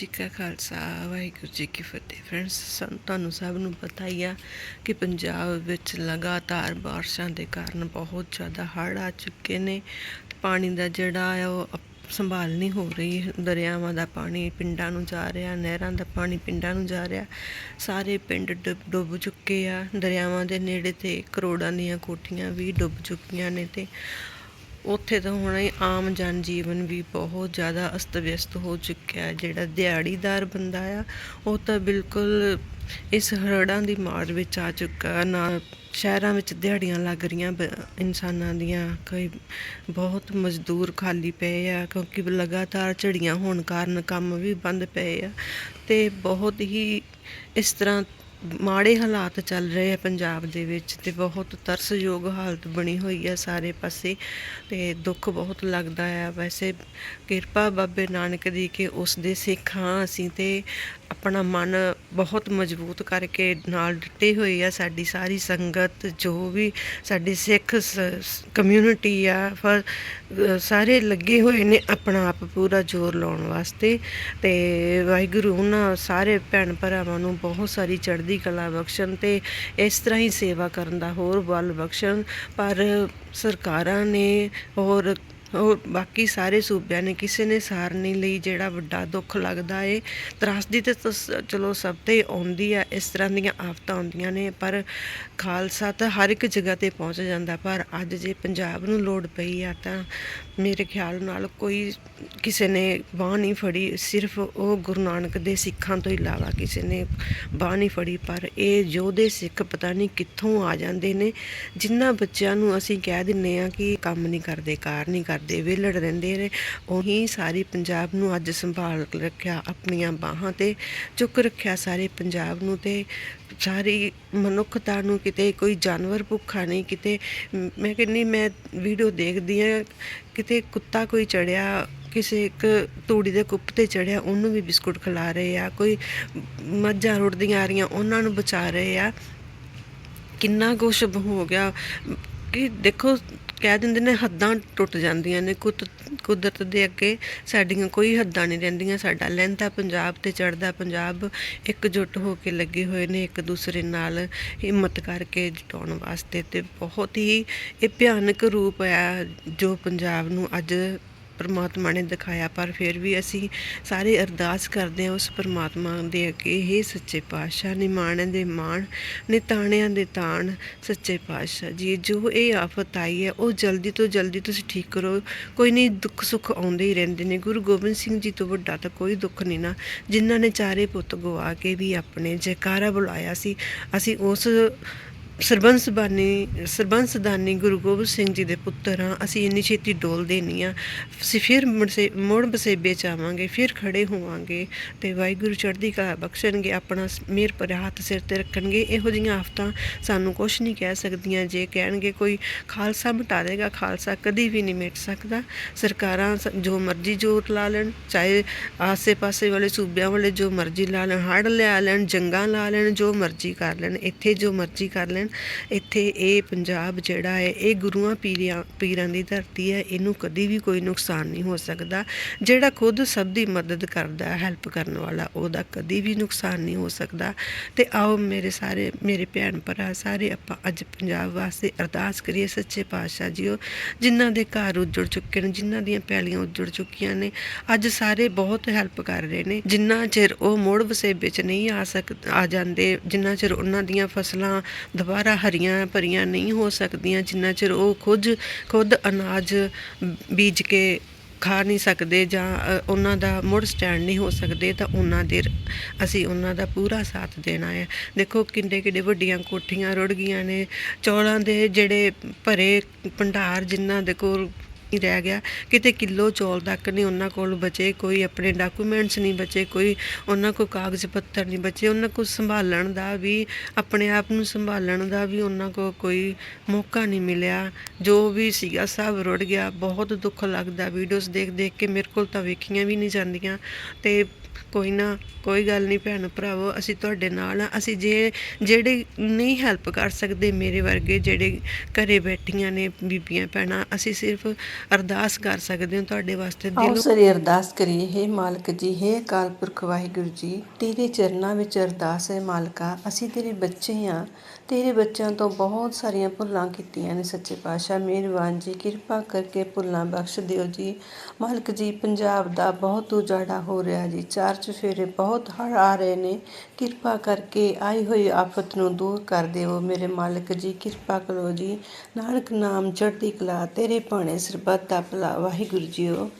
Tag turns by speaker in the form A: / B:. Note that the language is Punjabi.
A: ਜੀ ਕਾ ਖਾਲਸਾ, ਵਾਹਿਗੁਰੂ ਜੀ ਕੀ ਫਤਿਹ। ਫਰੈਂਡਸ ਸਾਨੂੰ ਤੁਹਾਨੂੰ ਸਭ ਨੂੰ ਪਤਾ ਹੀ ਆ ਕਿ ਪੰਜਾਬ ਵਿੱਚ ਲਗਾਤਾਰ ਬਾਰਿਸ਼ਾਂ ਦੇ ਕਾਰਨ ਬਹੁਤ ਜ਼ਿਆਦਾ ਹੜ੍ਹ ਆ ਚੁੱਕੇ ਨੇ। ਪਾਣੀ ਦਾ ਜਿਹੜਾ ਆ, ਉਹ ਸੰਭਾਲ ਨਹੀਂ ਹੋ ਰਹੀ। ਦਰਿਆਵਾਂ ਦਾ ਪਾਣੀ ਪਿੰਡਾਂ ਨੂੰ ਜਾ ਰਿਹਾ, ਨਹਿਰਾਂ ਦਾ ਪਾਣੀ ਪਿੰਡਾਂ ਨੂੰ ਜਾ ਰਿਹਾ। ਸਾਰੇ ਪਿੰਡ ਡੁੱਬ ਡੁੱਬ ਚੁੱਕੇ ਆ। ਦਰਿਆਵਾਂ ਦੇ ਨੇੜੇ ਤੇ ਕਰੋੜਾਂ ਦੀਆਂ ਕੋਠੀਆਂ ਵੀ ਡੁੱਬ ਚੁੱਕੀਆਂ ਨੇ ਤੇ ਉੱਥੇ ਤਾਂ ਹੁਣ ਇਹ ਆਮ ਜਨ ਜੀਵਨ ਵੀ ਬਹੁਤ ਜ਼ਿਆਦਾ ਅਸਤ-ਵਿਅਸਤ ਹੋ ਚੁੱਕਿਆ ਹੈ। ਜਿਹੜਾ ਦਿਹਾੜੀਦਾਰ ਬੰਦਾ ਆ, ਉਹ ਤਾਂ ਬਿਲਕੁਲ ਇਸ ਹੜ੍ਹਾਂ ਦੀ ਮਾਰ ਵਿੱਚ ਆ ਚੁੱਕਾ ਨਾ ਸ਼ਹਿਰਾਂ ਵਿੱਚ ਦਿਹਾੜੀਆਂ ਲੱਗ ਰਹੀਆਂ, ਬ- ਇਨਸਾਨਾਂ ਦੀਆਂ ਕਈ ਬਹੁਤ ਮਜ਼ਦੂਰ ਖਾਲੀ ਪਏ ਆ, ਕਿਉਂਕਿ ਲਗਾਤਾਰ ਝੜੀਆਂ ਹੋਣ ਕਾਰਨ ਕੰਮ ਵੀ ਬੰਦ ਪਏ ਆ। ਤੇ ਬਹੁਤ ਹੀ ਇਸ ਤਰ੍ਹਾਂ ਮਾੜੇ ਹਾਲਾਤ ਚੱਲ ਰਹੇ ਆ ਪੰਜਾਬ ਦੇ ਵਿੱਚ ਤੇ ਬਹੁਤ ਤਰਸਯੋਗ ਹਾਲਤ ਬਣੀ ਹੋਈ ਆ ਸਾਰੇ ਪਾਸੇ ਤੇ ਦੁੱਖ ਬਹੁਤ ਲੱਗਦਾ ਆ। ਵੈਸੇ ਕਿਰਪਾ ਬਾਬੇ ਨਾਨਕ ਦੀ ਕਿ ਉਸ ਦੇ ਸਿੱਖ ਹਾਂ ਅਸੀਂ ਤੇ ਆਪਣਾ ਮਨ ਬਹੁਤ ਮਜ਼ਬੂਤ ਕਰਕੇ ਨਾਲ ਡਟੇ ਹੋਏ ਆ। ਸਾਡੀ ਸਾਰੀ ਸੰਗਤ, ਜੋ ਵੀ ਸਾਡੀ ਸਿੱਖ ਕਮਿਊਨਿਟੀ ਆ, ਫ- ਸਾਰੇ ਲੱਗੇ ਹੋਏ ਨੇ ਆਪਣਾ ਆਪ ਪੂਰਾ ਜ਼ੋਰ ਲਾਉਣ ਵਾਸਤੇ ਤੇ ਵਾਹਿਗੁਰੂ ਉਹਨਾਂ ਸਾਰੇ ਭੈਣ ਭਰਾਵਾਂ ਨੂੰ ਬਹੁਤ ਸਾਰੀ ਚੜ੍ਹਦੀ ਕਲਾ ਬਖਸ਼ਣ ਤੇ ਇਸ ਤਰ੍ਹਾਂ ਹੀ ਸੇਵਾ ਕਰਨ ਦਾ ਹੋਰ ਬਲ ਬਖਸ਼ਣ। ਪਰ ਸਰਕਾਰਾਂ ਨੇ ਹੋਰ ਹੋਰ ਬਾਕੀ ਸਾਰੇ ਸੂਬਿਆਂ ਨੇ ਕਿਸੇ ਨੇ ਸਾਰ ਨਹੀਂ ਲਈ, ਜਿਹੜਾ ਵੱਡਾ ਦੁੱਖ ਲੱਗਦਾ ਏ। ਤਰਾਸਦੀ ਤੇ ਤਾਂ ਸ- ਚਲੋ ਸਭ ਤੇ ਆਉਂਦੀ ਆ, ਇਸ ਤਰ੍ਹਾਂ ਦੀਆਂ ਆਫਤਾਂ ਆਉਂਦੀਆਂ ਨੇ, ਪਰ ਖਾਲਸਾ ਤਾਂ ਹਰ ਇੱਕ ਜਗ੍ਹਾ ਤੇ ਪਹੁੰਚ ਜਾਂਦਾ। ਪਰ ਅੱਜ ਜੇ ਪੰਜਾਬ ਨੂੰ ਲੋੜ ਪਈ ਆ, ਤਾਂ ਮੇਰੇ ਖਿਆਲ ਨਾਲ ਕੋਈ ਕਿਸੇ ਨੇ ਬਾਹ ਨਹੀਂ ਫੜੀ। ਸਿਰਫ ਉਹ ਗੁਰੂ ਨਾਨਕ ਦੇ ਸਿੱਖਾਂ ਤੋਂ ਇਲਾਵਾ ਕਿਸੇ ਨੇ ਬਾਹ ਨਹੀਂ ਫੜੀ। ਪਰ ਇਹ ਯੋਧੇ ਸਿੱਖ ਪਤਾ ਨਹੀਂ ਕਿੱਥੋਂ ਆ ਜਾਂਦੇ ਨੇ ਜਿਨ੍ਹਾਂ ਬੱਚਿਆਂ ਨੂੰ ਅਸੀਂ ਕਹਿ ਦਿੰਨੇ ਆ ਕਿ ਕੰਮ ਨਹੀਂ ਕਰਦੇ, ਕਾਰ ਨਹੀਂ ਕਰਦੇ। ਵਿਹਲੜ ਰਹਿੰਦੇ ਨੇ, ਉਹੀ ਸਾਰੀ ਪੰਜਾਬ ਨੂੰ ਅੱਜ ਸੰਭਾਲ ਰੱਖਿਆ, ਆਪਣੀਆਂ ਬਾਹਾਂ ਤੇ ਚੁੱਕ ਰੱਖਿਆ ਸਾਰੇ ਪੰਜਾਬ ਨੂੰ ਤੇ ਸਾਰੀ ਮਨੁੱਖਤਾ ਨੂੰ ਕਿਤੇ ਕੋਈ ਜਾਨਵਰ ਭੁੱਖਾ ਨਹੀਂ, ਕਿਤੇ ਮੈਂ ਕਹਿੰਨੀ ਮੈਂ ਵੀਡੀਓ ਦੇਖਦੀ ਆ ਕਿਤੇ ਕੁੱਤਾ ਕੋਈ ਚੜਿਆ, ਕਿਸੇ ਇੱਕ ਤੂੜੀ ਦੇ ਕੁੱਪ ਤੇ ਚੜਿਆ, ਉਹਨੂੰ ਵੀ ਬਿਸਕੁਟ ਖਿਲਾ ਰਹੇ ਆ, ਕੋਈ ਮੱਝਾਂ ਰੁੜਦੀਆਂ ਆ ਰਹੀਆਂ, ਉਹਨਾਂ ਨੂੰ ਬਚਾ ਰਹੇ ਆ। ਕਿੰਨਾ ਕੁਛ ਹੋ ਗਿਆ, ਕਿ ਦੇਖੋ ਕਹਿ ਦਿੰਦੇ ਨੇ ਹੱਦਾਂ ਟੁੱਟ ਜਾਂਦੀਆਂ ਨੇ, ਕੁਤ, ਕੁਦਰਤ ਦੇ ਅੱਗੇ ਸਾਡੀਆਂ ਕੋਈ ਹੱਦਾਂ ਨਹੀਂ ਰਹਿੰਦੀਆਂ, ਸਾਡਾ ਲਹਿੰਦਾ ਪੰਜਾਬ ਤੇ ਚੜਦਾ ਪੰਜਾਬ ਇਕਜੁੱਟ ਹੋ ਕੇ ਲੱਗੇ ਹੋਏ ਨੇ, ਇੱਕ ਦੂਸਰੇ ਨਾਲ ਹਿੰਮਤ ਕਰਕੇ ਜਟਾਉਣ ਵਾਸਤੇ ਤੇ ਬਹੁਤ ਹੀ ਇਹ ਭਿਆਨਕ ਰੂਪ ਆ ਜੋ ਪੰਜਾਬ ਨੂੰ ਅੱਜ ਪਰਮਾਤਮਾ ਨੇ ਦਿਖਾਇਆ, ਪਰ ਫਿਰ ਵੀ ਅਸੀਂ ਸਾਰੇ ਅਰਦਾਸ ਕਰਦੇ ਹਾਂ ਉਸ ਪਰਮਾਤਮਾ ਦੇ ਅੱਗੇ ਇਹ ਸੱਚੇ ਪਾਤਸ਼ਾਹ ਨਿਮਾਣਿਆਂ ਦੇ ਮਾਣ, ਨਿਤਾਣਿਆਂ ਦੇ ਤਾਣ, ਸੱਚੇ ਪਾਤਸ਼ਾਹ ਜੀ, ਜੋ ਇਹ ਆਫਤ ਆਈ ਹੈ, ਉਹ ਜਲਦੀ ਤੋਂ ਜਲਦੀ ਤੁਸੀਂ ਠੀਕ ਕਰੋ। ਕੋਈ ਨਹੀਂ, ਦੁੱਖ ਸੁੱਖ ਆਉਂਦੇ ਹੀ ਰਹਿੰਦੇ ਨੇ। ਗੁਰੂ ਗੋਬਿੰਦ ਸਿੰਘ ਜੀ ਤੋਂ ਵੱਡਾ ਤਾਂ ਕੋਈ ਦੁੱਖ ਨਹੀਂ ਨਾ। ਜਿਨ੍ਹਾਂ ਨੇ ਚਾਰੇ ਪੁੱਤ ਗਵਾ ਕੇ ਵੀ ਆਪਣੇ ਜੈਕਾਰਾ ਬੁਲਾਇਆ ਸੀ, ਅਸੀਂ ਉਸ ਸਰਬੰਸ ਬਾਨੀ, ਸਰਬੰਸ ਦਾਨੀ ਗੁਰੂ ਗੋਬਿੰਦ ਸਿੰਘ ਜੀ ਦੇ ਪੁੱਤਰ ਹਾਂ, ਅਸੀਂ ਇੰਨੀ ਛੇਤੀ ਡੋਲਦੇ ਨਹੀਂ ਆ। ਅਸੀਂ ਫਿਰ ਮੁੜਸੇ ਮੁੜ ਬਸੇਬੇ ਚ ਆਵਾਂਗੇ, ਫਿਰ ਖੜੇ ਹੋਵਾਂਗੇ ਤੇ ਵਾਹਿਗੁਰੂ ਚੜ੍ਹਦੀ ਕਲਾ ਬਖਸ਼ਣਗੇ, ਆਪਣਾ ਮੇਰ ਪਰ ਹੱਥ ਸਿਰ ਤੇ ਰੱਖਣਗੇ। ਇਹੋ ਜਿਹੀਆਂ ਆਫਤਾਂ ਸਾਨੂੰ ਕੁਝ ਨਹੀਂ ਕਹਿ ਸਕਦੀਆਂ। ਜੇ ਕਹਿਣਗੇ ਕੋਈ ਖਾਲਸਾ ਮਿਟਾ ਦੇਗਾ, ਖਾਲਸਾ ਕਦੀ ਵੀ ਨਹੀਂ ਮਿਟ ਸਕਦਾ। ਸਰਕਾਰਾਂ ਸ- ਜੋ ਮਰਜ਼ੀ ਜ਼ੋਰ ਲਾ ਲੈਣ, ਚਾਹੇ ਆਸੇ-ਪਾਸੇ ਵਾਲੇ ਸੂਬਿਆਂ ਵਾਲੇ ਜੋ ਮਰਜ਼ੀ ਲਾ ਲੈਣ, ਹੜ੍ਹ ਲਿਆ ਲੈਣ, ਜੰਗਾਂ ਲਾ ਲੈਣ, ਜੋ ਮਰਜ਼ੀ ਕਰ ਲੈਣ, ਇੱਥੇ ਜੋ ਮਰਜ਼ੀ ਕਰ ਲੈਣ ਇੱਥੇ ਇਹ ਪੰਜਾਬ ਜਿਹੜਾ ਹੈ, ਇਹ ਗੁਰੂਆਂ ਪੀਰਾਂ ਪੀਰਾਂ ਦੀ ਧਰਤੀ ਹੈ, ਇਹਨੂੰ ਕਦੀ ਵੀ ਕੋਈ ਨੁਕਸਾਨ ਨਹੀਂ ਹੋ ਸਕਦਾ। ਜਿਹੜਾ ਖੁਦ ਸਭ ਦੀ ਮਦਦ ਕਰਦਾ, ਹੈਲਪ ਕਰਨ ਵਾਲਾ, ਉਹਦਾ ਕਦੀ ਵੀ ਨੁਕਸਾਨ ਨਹੀਂ ਹੋ ਸਕਦਾ। ਤੇ ਆਓ ਮੇਰੇ ਸਾਰੇ, ਮੇਰੇ ਭੈਣ ਭਰਾ ਸਾਰੇ, ਆਪਾਂ ਅੱਜ ਪੰਜਾਬ ਵਾਸਤੇ ਅਰਦਾਸ ਕਰੀਏ ਸੱਚੇ ਪਾਤਸ਼ਾਹ ਜੀਓ, ਜਿਨ੍ਹਾਂ ਦੇ ਘਰ ਉੱਜੜ ਚੁੱਕੇ ਨੇ, ਜਿਨ੍ਹਾਂ ਦੀਆਂ ਪੈਲੀਆਂ ਉੱਜੜ ਚੁੱਕੀਆਂ ਨੇ, ਅੱਜ ਸਾਰੇ ਬਹੁਤ ਹੈਲਪ ਕਰ ਰਹੇ ਨੇ। ਜਿੰਨਾ ਚਿਰ ਉਹ ਮੋੜ ਵਸੇਬੇ ਚ ਨਹੀਂ ਆ ਸਕ, ਆ ਜਾਂਦੇ, ਜਿੰਨਾ ਚਿਰ ਉਹਨਾਂ ਦੀਆਂ ਫਸਲਾਂ ਦੁਬਾਰਾ ਹਰੀਆਂ ਭਰੀਆਂ ਨਹੀਂ ਹੋ ਸਕਦੀਆਂ, ਜਿੰਨਾ ਚਿਰ ਉਹ ਖੁਦ ਖੁਦ ਅਨਾਜ ਬੀਜ ਕੇ ਖਾ ਨਹੀਂ ਸਕਦੇ ਜਾਂ ਉਹਨਾਂ ਦਾ ਮੁੜ ਸਟੈਂਡ ਨਹੀਂ ਹੋ ਸਕਦੇ, ਤਾਂ ਉਹਨਾਂ ਦੇ ਅਸੀਂ ਉਹਨਾਂ ਦਾ ਪੂਰਾ ਸਾਥ ਦੇਣਾ ਹੈ। ਦੇਖੋ ਕਿੰਨੇ ਕਿੰਨੇ ਵੱਡੀਆਂ ਕੋਠੀਆਂ ਰੁੜ ਗਈਆਂ ਨੇ, ਚੌਲਾਂ ਦੇ ਜਿਹੜੇ ਭਰੇ ਭੰਡਾਰ ਜਿਨ੍ਹਾਂ ਦੇ ਕੋਲ ਨਹੀਂ ਰਹਿ ਗਿਆ। ਕਿਤੇ ਕਿਲੋ ਚੌਲ ਤੱਕ ਨਹੀਂ ਉਹਨਾਂ ਕੋਲ ਬਚੇ, ਕੋਈ ਆਪਣੇ ਡਾਕੂਮੈਂਟਸ ਨਹੀਂ ਬਚੇ, ਕੋਈ ਉਹਨਾਂ ਕੋਲ ਕਾਗਜ਼ ਪੱਤਰ ਨਹੀਂ ਬਚੇ, ਉਹਨਾਂ ਕੋਲ ਸੰਭਾਲਣ ਦਾ ਵੀ, ਆਪਣੇ ਆਪ ਨੂੰ ਸੰਭਾਲਣ ਦਾ ਵੀ ਉਹਨਾਂ ਕੋਲ ਕੋਈ ਮੌਕਾ ਨਹੀਂ ਮਿਲਿਆ। ਜੋ ਵੀ ਸੀਗਾ ਸਭ ਰੁੜ ਗਿਆ। ਬਹੁਤ ਦੁੱਖ ਲੱਗਦਾ। ਵੀਡੀਓਜ਼ ਦੇਖ ਦੇਖ ਕੇ ਮੇਰੇ ਕੋਲ ਤਾਂ ਵੇਖੀਆਂ ਵੀ ਨਹੀਂ ਜਾਂਦੀਆਂ। ਤੇ ਕੋਈ ਨਾ, ਕੋਈ ਗੱਲ ਨਹੀਂ ਭੈਣ ਭਰਾਵੋ, ਅਸੀਂ ਤੁਹਾਡੇ ਨਾਲ ਆ ਅਸੀਂ ਜੇ, ਜਿਹੜੇ ਨਹੀਂ ਹੈਲਪ ਕਰ ਸਕਦੇ ਮੇਰੇ ਵਰਗੇ, ਜਿਹੜੇ ਘਰੇ ਬੈਠੀਆਂ ਨੇ ਬੀਬੀਆਂ ਭੈਣਾਂ, ਅਸੀਂ ਸਿਰਫ ਅਰਦਾਸ ਕਰ ਸਕਦੇ ਹਾਂ ਤੁਹਾਡੇ ਵਾਸਤੇ। ਦਿਲੋਂ ਸਰੀ ਅਰਦਾਸ ਕਰੀਏ, ਹੈ ਮਾਲਕ ਜੀ, ਹੈ ਅਕਾਲ ਪੁਰਖ ਵਾਹਿਗੁਰੂ ਜੀ, ਤੇਰੇ ਚਰਨਾਂ ਵਿੱਚ ਅਰਦਾਸ ਹੈ ਮਾਲਕਾ, ਅਸੀਂ ਤੇਰੇ ਬੱਚੇ ਹਾਂ। ਤੇਰੇ ਬੱਚਿਆਂ ਤੋਂ ਬਹੁਤ ਸਾਰੀਆਂ ਭੁੱਲਾਂ ਕੀਤੀਆਂ ਨੇ ਸੱਚੇ ਪਾਤਸ਼ਾਹ, ਮਿਹਰਬਾਨ ਜੀ, ਕਿਰਪਾ ਕਰਕੇ ਭੁੱਲਾਂ ਬਖਸ਼ ਦਿਓ ਜੀ। ਮਾਲਕ ਜੀ, ਪੰਜਾਬ ਦਾ ਬਹੁਤ ਉਜਾੜਾ ਹੋ ਰਿਹਾ ਜੀ ਚਾਰ ਚੁਫੇਰੇ ਬਹੁਤ ਹੜ੍ਹ ਆ ਰਹੇ ਨੇ। ਕਿਰਪਾ ਕਰਕੇ ਆਈ ਹੋਈ ਆਫਤ ਨੂੰ ਦੂਰ ਕਰ ਦਿਓ। ਮੇਰੇ ਮਾਲਕ ਜੀ, ਕਿਰਪਾ ਕਰੋ ਜੀ। ਨਾਨਕ ਨਾਮ ਚੜ੍ਹਦੀ ਕਲਾ, ਤੇਰੇ ਭਾਣੇ ਸਰਬੱਤ ਦਾ ਭਲਾ। ਵਾਹਿਗੁਰੂ ਜੀਓ।